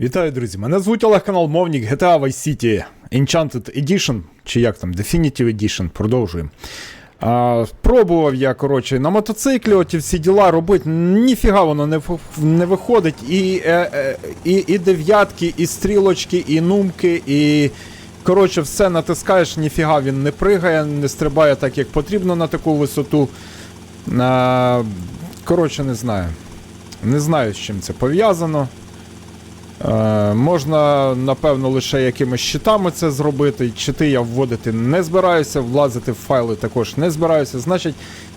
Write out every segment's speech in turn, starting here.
Вітаю, друзі! Мене звуть Олег канал Мовник GTA Vice City Enchanted Edition, чи як там, Definitive Edition, продовжуємо. А, пробував я, коротше, на мотоциклі оті всі діла робити. Ніфіга воно не, не виходить. І, е, е, і, і дев'ятки, і стрілочки, і нумки, і. Коротше, все натискаєш, ніфіга він не пригає, не стрибає так, як потрібно на таку висоту. Коротше, не знаю. Не знаю, з чим це пов'язано. Е, можна, напевно, лише якимись щитами це зробити. Чити я вводити не збираюся, влазити в файли також не збираюся. Значить,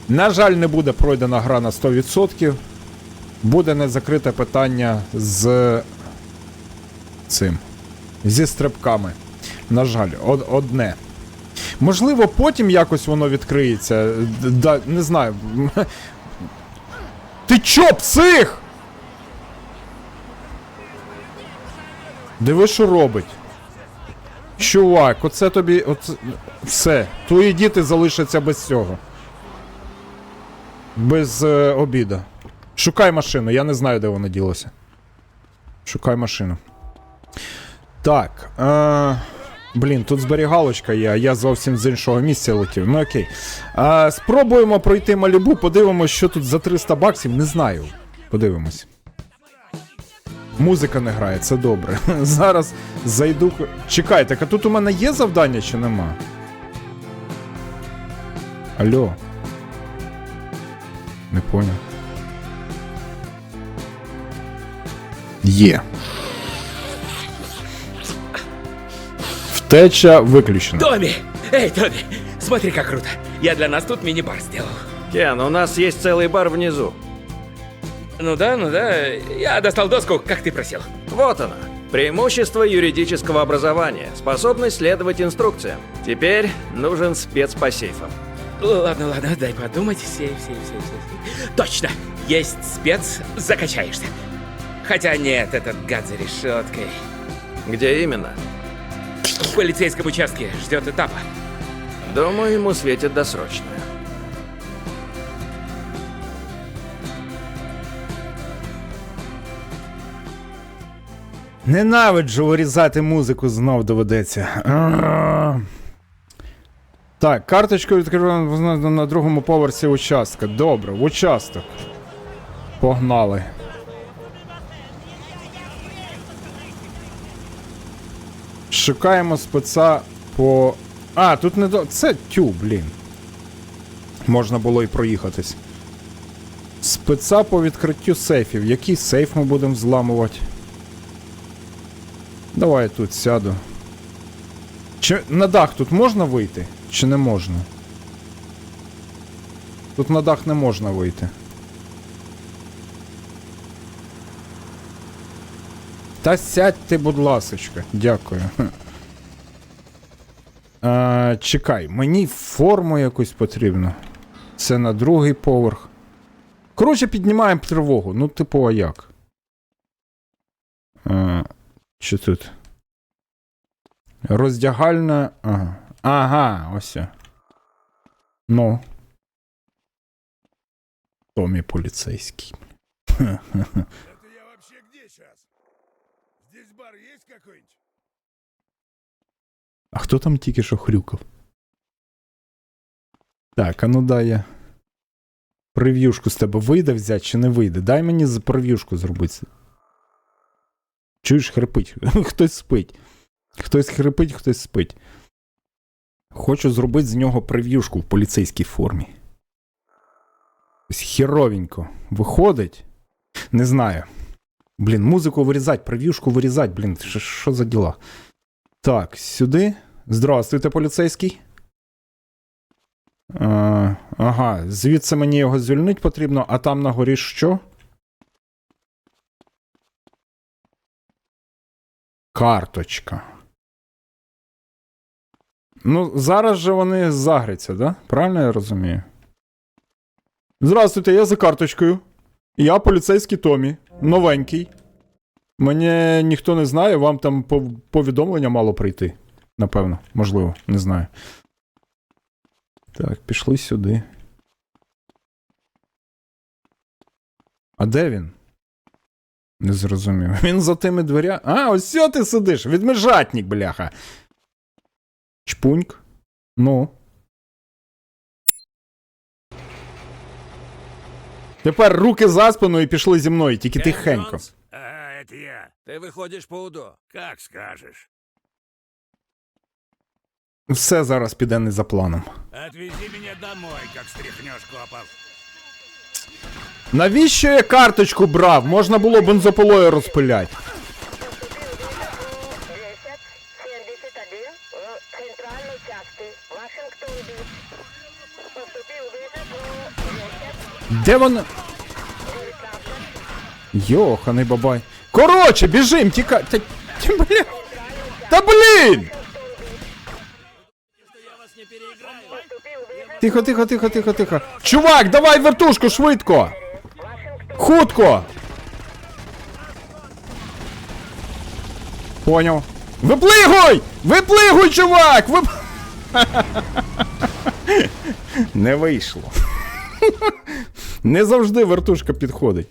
на жаль, не буде пройдена гра на 100%. Буде не закрите питання з цим. Зі стрибками. На жаль, од- одне. Можливо, потім якось воно відкриється. Да, не знаю. Ти чо, псих? Диви, що робить. Чувак, оце тобі. Оце... Все. Твої діти залишаться без цього. Без е, обіда. Шукай машину, я не знаю, де вона ділася. Шукай машину. Так. Е... Блін, тут зберігалочка є, а я зовсім з іншого місця летів. Ну окей. Е, спробуємо пройти малібу, подивимось, що тут за 300 баксів. Не знаю. Подивимось. Музика не грає, це добре. Зараз зайду. Чекай, так а тут у мене є завдання чи нема? Алло. Не поняв. Є. Втеча виключена. Томми! Эй, Томми! Смотри, как круто! Я для нас тут мини-бар сделал. Кен, у нас есть целый бар внизу. Ну да, ну да. Я достал доску, как ты просил. Вот она. Преимущество юридического образования. Способность следовать инструкциям. Теперь нужен спец по сейфам. Ладно, ладно, дай подумать. Сейф, сейф, сейф, сейф. Точно! Есть спец, закачаешься. Хотя нет, этот гад за решеткой. Где именно? В полицейском участке ждет этапа. Думаю, ему светит досрочная. Ненавиджу вирізати музику знов доведеться. Так, карточку відкриваємо на- другому поверсі участка. Добре, участок. Погнали. Шукаємо спеца по. А, тут не до. Це тю, блін. Можна було і проїхатись. Спеца по відкриттю сейфів. Який сейф ми будемо взламувати? Давай тут сяду. Чи на дах тут можна вийти? Чи не можна? Тут на дах не можна вийти. Та сядьте, будь ласочка. Дякую. А, чекай, мені форму якусь потрібно. Це на другий поверх. Коротше, піднімаємо тривогу. Ну, типу, а як? А, що тут? Роздягальна. Ага. Ага, ось. Ну. Томі поліцейський. Это я вообще где сейчас? Здесь бар есть какой-нибудь? А хто там тільки що хрюкав? Так, а ну дай я. Прев'юшку з тебе вийде взяти чи не вийде? Дай мені прев'юшку зробити. Чуєш, хрипить. Хтось спить. Хтось хрипить, хтось спить. Хочу зробити з нього прев'юшку в поліцейській формі. Херовенько. Виходить? Не знаю. Блін, музику вирізать, прев'юшку вирізать, блін, що, за діла? Так, сюди. Здравствуйте, поліцейський. А, ага, звідси мені його звільнити потрібно, а там на горі що? Карточка. Ну, зараз же вони загряться, да? Правильно я розумію? Здравствуйте, я за карточкою. Я поліцейський Томі. Новенький. Мене ніхто не знає, вам там повідомлення мало прийти. Напевно, можливо, не знаю. Так, пішли сюди. А де він? Не зрозумів. Він за тими дверя. А, ось сьо ти сидиш. Відмежатник, бляха. Чпуньк. Ну. Тепер руки за спину і пішли зі мною, тільки тихенько. А, это я. Ты выходишь по УДО. Как скажешь. Все зараз піде не за планом. Отвези меня домой, как стряхнешь копов. Навіщо я карточку брав? Можна було бензополою розпиляти. 1071 в центральной части Вашингтон-Біч. Поступив визов про 10 Де вона? Йоханий бабай. Короче, біжим, тікай. Та, та, бля. Та блін! Тихо, тихо, тихо, тихо, тихо. Чувак, давай вертушку швидко! Хутко! Поняв. Виплигуй! Виплигуй, чувак! Вип... Не вийшло. Не завжди вертушка підходить.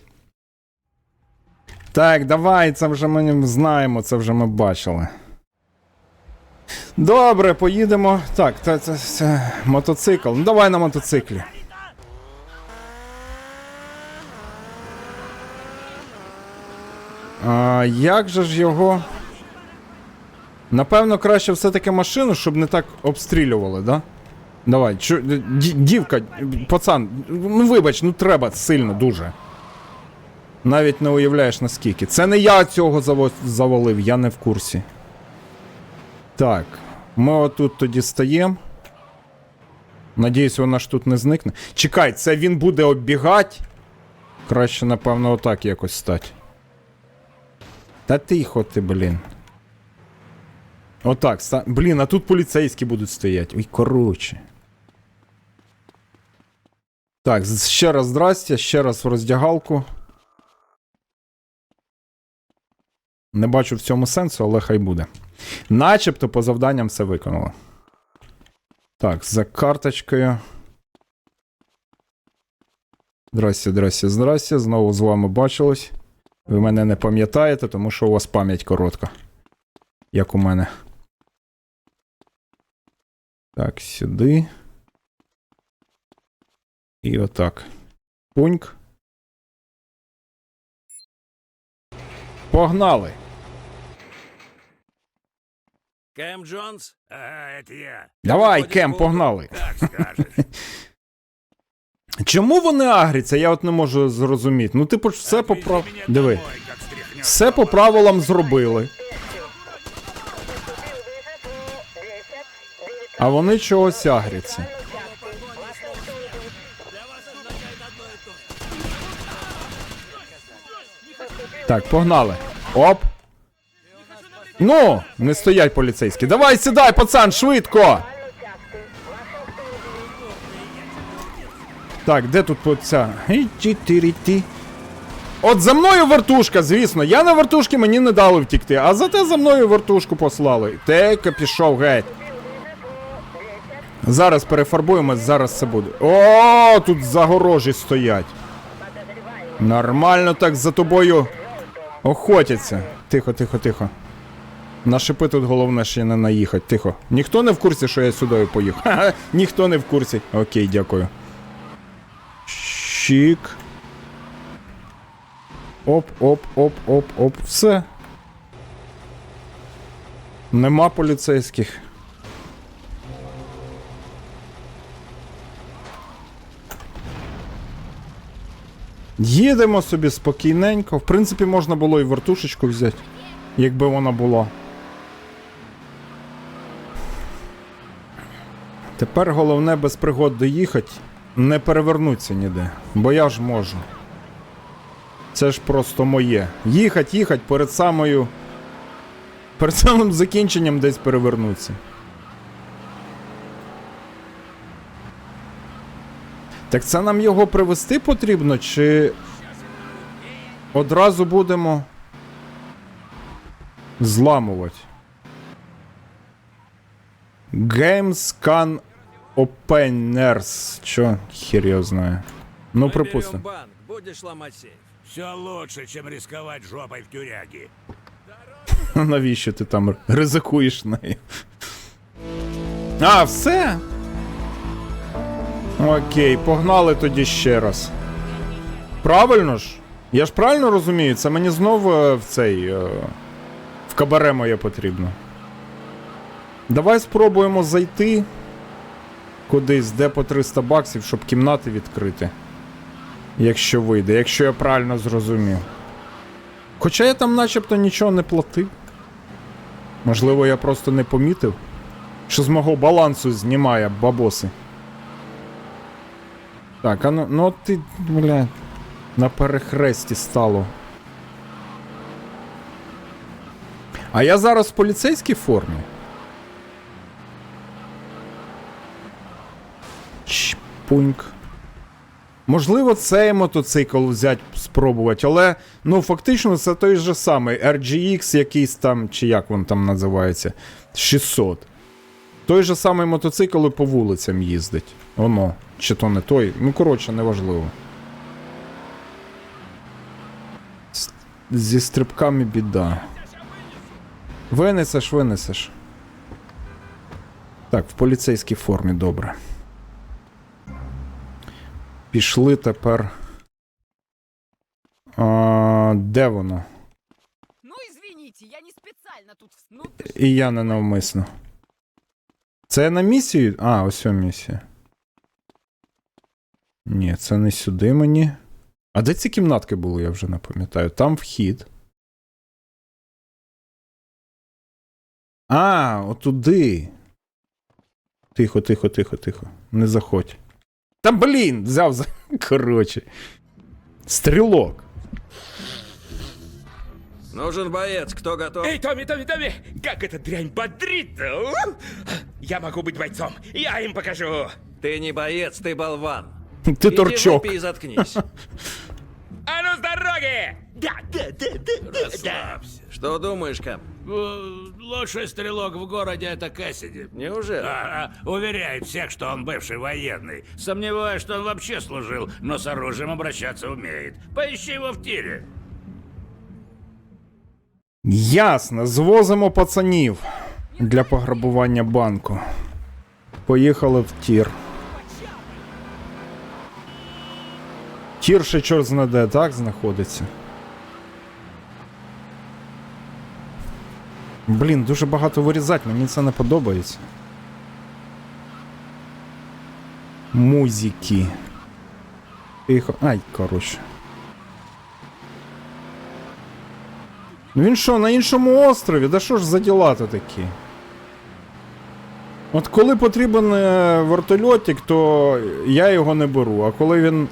Так, давай, це вже ми знаємо, це вже ми бачили. Добре, поїдемо. Так, це, це, це мотоцикл. Ну давай на мотоциклі. А, як же ж його. Напевно, краще все-таки машину, щоб не так обстрілювали, да? Давай, чу, дівка, пацан, ну вибач, ну треба сильно дуже. Навіть не уявляєш наскільки. Це не я цього завалив, я не в курсі. Так, ми отут тоді стаємо. Надіюсь, вона ж тут не зникне. Чекай, це він буде оббігати. Краще, напевно, отак якось стати. Та тихо ти, блін. Отак, ста... блін, а тут поліцейські будуть стояти. Ой, коротше. Так, ще раз здрастя, ще раз в роздягалку. Не бачу в цьому сенсу, але хай буде. Начебто по завданням все виконало. Так, за карточкою. Здрасте, здрасте, здрасте. Знову з вами бачилось. Ви мене не пам'ятаєте, тому що у вас пам'ять коротка. Як у мене. Так, сюди. І отак. Пуньк. Погнали! Кэм Джонс? А, это я. Давай, Кем, по- погнали! Скажешь. Чому вони агряться, я от не можу зрозуміти. Ну, типу ж все по прав... Меня Диви. домой, как стряхнешь Все по правилам зробили. Поступив визов про 10 А вони чогось агряться. Так, погнали. Оп. Ну, не стоять поліцейські. Давай сідай, пацан, швидко! Так, де тут ця? От за мною вертушка, звісно. Я на вертушки мені не дали втікти, а зате за мною вертушку послали. Тека пішов геть. Зараз перефарбуємось, зараз це буде. О, тут загорожі стоять. Нормально так за тобою охотяться. Тихо, тихо, тихо. На шипи тут головне ще не наїхати. Тихо. Ніхто не в курсі, що я сюди поїхав. Ха-ха, Ніхто не в курсі. Окей, дякую. Щік. Оп, оп, оп, оп, оп. Все. Нема поліцейських. Їдемо собі спокійненько. В принципі, можна було і вертушечку взяти, якби вона була. Тепер головне без пригод доїхати, не перевернутися ніде, бо я ж можу. Це ж просто моє. Їхать, їхать перед самою. Перед самим закінченням десь перевернутися. Так це нам його привезти потрібно, чи одразу будемо зламувати? Games Can Openers. Чо? Хер його знає. Ну, Мы берем припустимо. банк, будешь ломать сейф. Все лучше, чем рисковать жопой в тюряге. Навіщо ти там ризикуєш нею? А, все? Окей, погнали тоді ще раз. Правильно ж? Я ж правильно розумію, це мені знову е, в цей. е, в кабаре моє потрібно. Давай спробуємо зайти кудись, де по 300 баксів, щоб кімнати відкрити. Якщо вийде, якщо я правильно зрозумів. Хоча я там начебто нічого не платив. Можливо, я просто не помітив, що з мого балансу знімає бабоси. Так, а ну, ну ти, бля, на перехресті стало. А я зараз в поліцейській формі. Чпуньк. Можливо, цей мотоцикл взяти спробувати, але ну фактично це той же самий RGX якийсь там, чи як він там називається, 600. Той же самий мотоцикл і по вулицям їздить. Воно, чи то не той. Ну, коротше, неважливо. Зі стрибками біда. Винесеш, винесеш. Так, в поліцейській формі, добре. Пішли тепер. А, де воно? Ну, извините, я не специально тут... Ну, І я не навмисно. Це на місію? А, ось місія. Ні, це не сюди мені. А де ці кімнатки були, я вже не пам'ятаю. Там вхід. А, отуди. Тихо, тихо, тихо, тихо. Не заходь. Та блін, взяв за. Коротше. Стрілок. Нужен боец, кто готов? Эй, Томми, Томми, Томми! Как эта дрянь бодрит-то? у? Я могу быть бойцом. Я им покажу. Ты не боец, ты болван. Ти Иди торчок. выпей и заткнись. А ну с дороги! Да, да, да, да, да, да. Расслабься. Что думаешь, Кэп? Э, Лучший стрелок в городе это Кэссиди. Неужели? А, а, уверяет всех, что он бывший военный. Сомневаюсь, что он вообще служил, но с оружием обращаться умеет. Поищи его в тире. Ясно, звозимо пацанів для пограбування банку. Поїхали в тір. Тір ще чорт зна де, так знаходиться. Блін, дуже багато вирізати, мені це не подобається. Музики. Тихо. Ай, коротше. Ну він що, на іншому острові? Да що ж за діла то такі? От коли потрібен е, вертольотик, то я його не беру, а коли він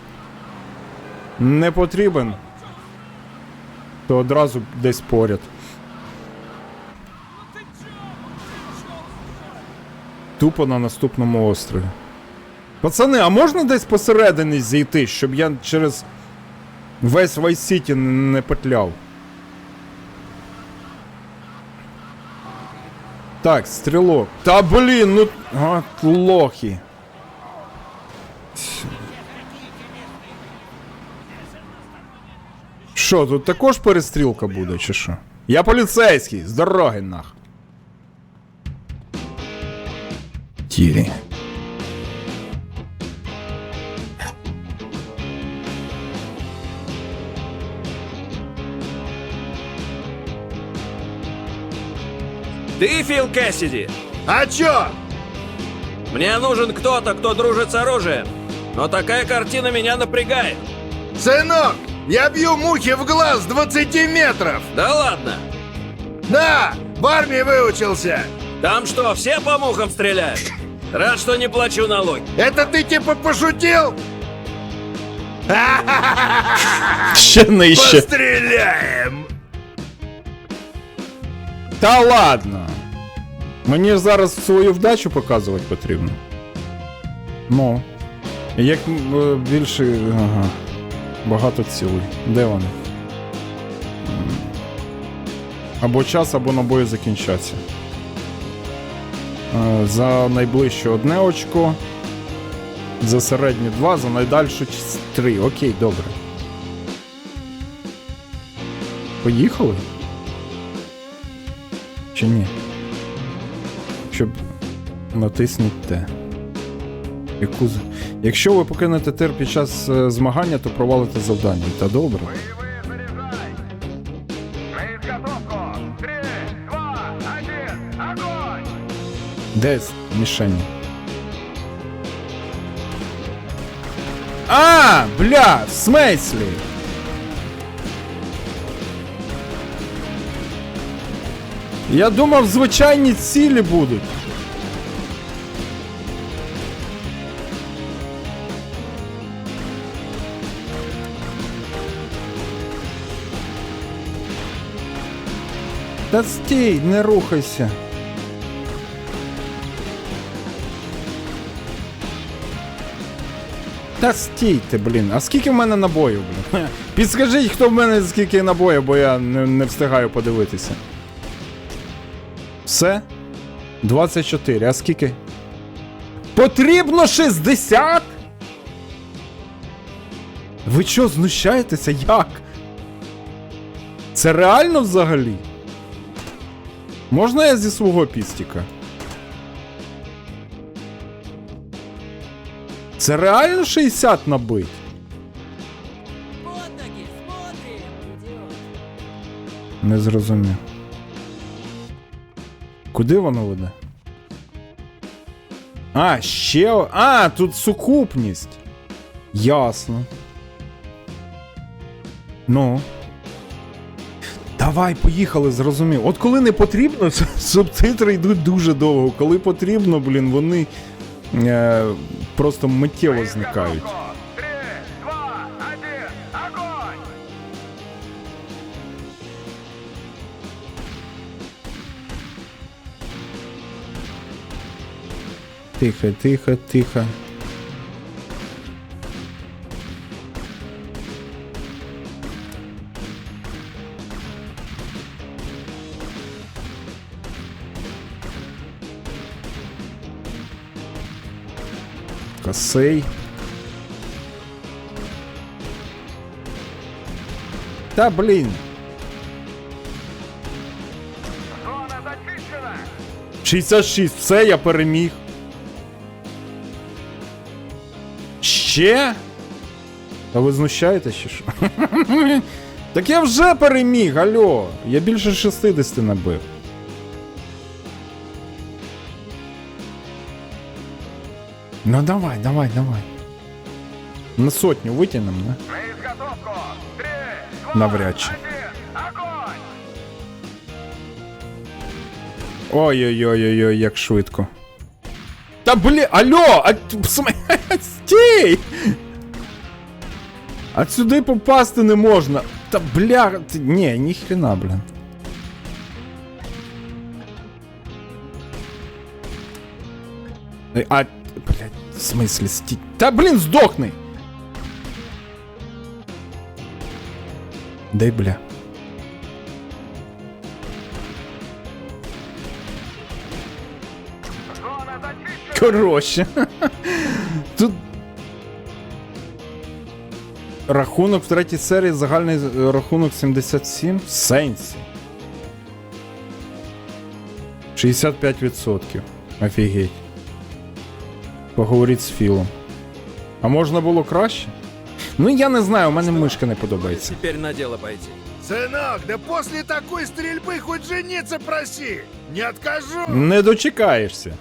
не потрібен, то одразу десь поряд. Тупо на наступному острові. Пацани, а можна десь посередині зійти, щоб я через весь City не петляв? Так, стрілок. Та блін, ну. От лохи. Що, тут також перестрілка буде, чи що? Я поліцейський, з дороги нах. Тірі. Ты Фил Кэссиди? А чё? Мне нужен кто-то, кто дружит с оружием. Но такая картина меня напрягает. Сынок, я бью мухи в глаз с 20 метров! Да ладно. Да, в армии выучился! Там что, все по мухам стреляют? Рад, что не плачу налоги. Это ты типа пошутил? Ще нижче. Постреляем! Та ладно. Мені ж зараз свою вдачу показувати потрібно. Ну. Як е, більше. Ага. Багато цілей. Де вони? Або час, або набої закінчаться. Е, За найближче одне очко. За середнє два, за найдальшу ч- три. Окей, добре. Поїхали? Чи ні? Щоб натисніть те. Яку. Якщо ви покинете тир під час е, змагання, то провалите завдання. Та добре. Де з- мішені? А, бля, в смислі? Я думав, звичайні цілі будуть. Та стій, не рухайся. Та стійте, блін. А скільки в мене набоїв, блін? Підскажіть, хто в мене скільки набоїв, бо я не, не встигаю подивитися. Все? 24, а скільки? Потрібно 60? Ви що, знущаєтеся? Як? Це реально взагалі? Можна я зі свого пістіка? Це реально 60 набить? Не зрозумів. Куди воно веде? А, ще. А, тут сукупність. Ясно. Ну. Давай, поїхали, зрозумів. От коли не потрібно, субтитри йдуть дуже довго. Коли потрібно, блін, вони е, просто миттєво зникають. Тихо, тихо, тихо. Косей. Та блін. Зона зачищена. 66, все, я переміг. Ще? Та ви знущаєтесь чи що? так я вже переміг, алло. Я більше 60 набив. Ну давай, давай, давай. На сотню витягнемо, да? Навряд чи. Ой-ой-ой-ой, як швидко. Та блі, алло! А, т- в см- стій! А сюди попасти не можна. Та бля, ти- ні, ніхрена, блін. Е, А, блядь, в смислі, стій. Та блін, здохни! Дай бля. Коротше. Тут. Рахунок в третій серії, загальний е, рахунок 77. В Сенсі. 65%. Офігеть. Поговоріть з Філом. А можна було краще? Ну я не знаю, у мене мишка не подобається. Теперь на дело пойти. Сынок, да после такой стрельбы хоть жениться проси! Не откажу! Не дочекаєшся.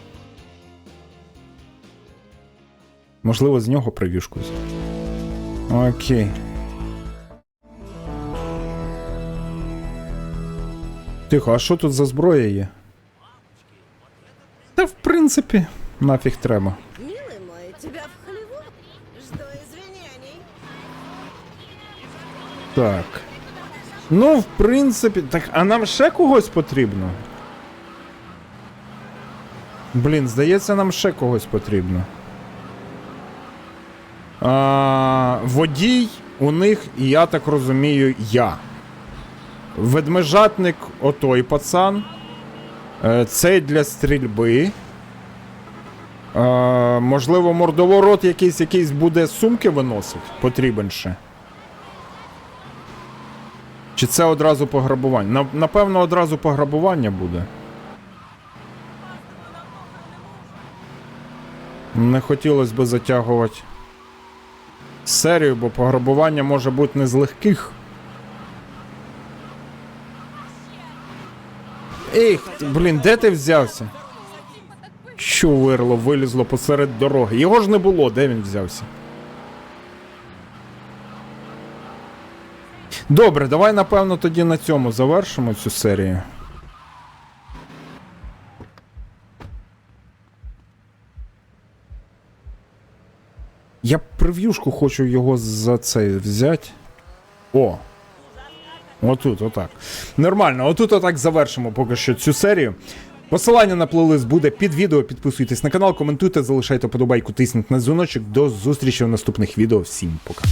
Можливо, з нього прев'юшку. Окей. Тихо, а що тут за зброя є? Та в принципі, нафіг треба. Так. Ну, в принципі. Так, а нам ще когось потрібно? Блін, здається, нам ще когось потрібно. А, водій у них, я так розумію, я. Ведмежатник отой пацан. Е, Цей для стрільби. Можливо, мордоворот якийсь, якийсь буде сумки виносить. Потрібен ще. Чи це одразу пограбування? Напевно, одразу пограбування буде. Не хотілося би затягувати серію, бо пограбування може бути не з легких. Ех, блін, де ти взявся? Що вирло, вилізло посеред дороги. Його ж не було, де він взявся? Добре, давай напевно тоді на цьому завершимо цю серію. Я прев'юшку хочу його за цей взяти. О! Отут, отак. Нормально, отут отак завершимо поки що цю серію. Посилання на плейлист буде під відео. Підписуйтесь на канал, коментуйте, залишайте подобайку, тисніть на дзвіночок. До зустрічі в наступних відео. Всім пока.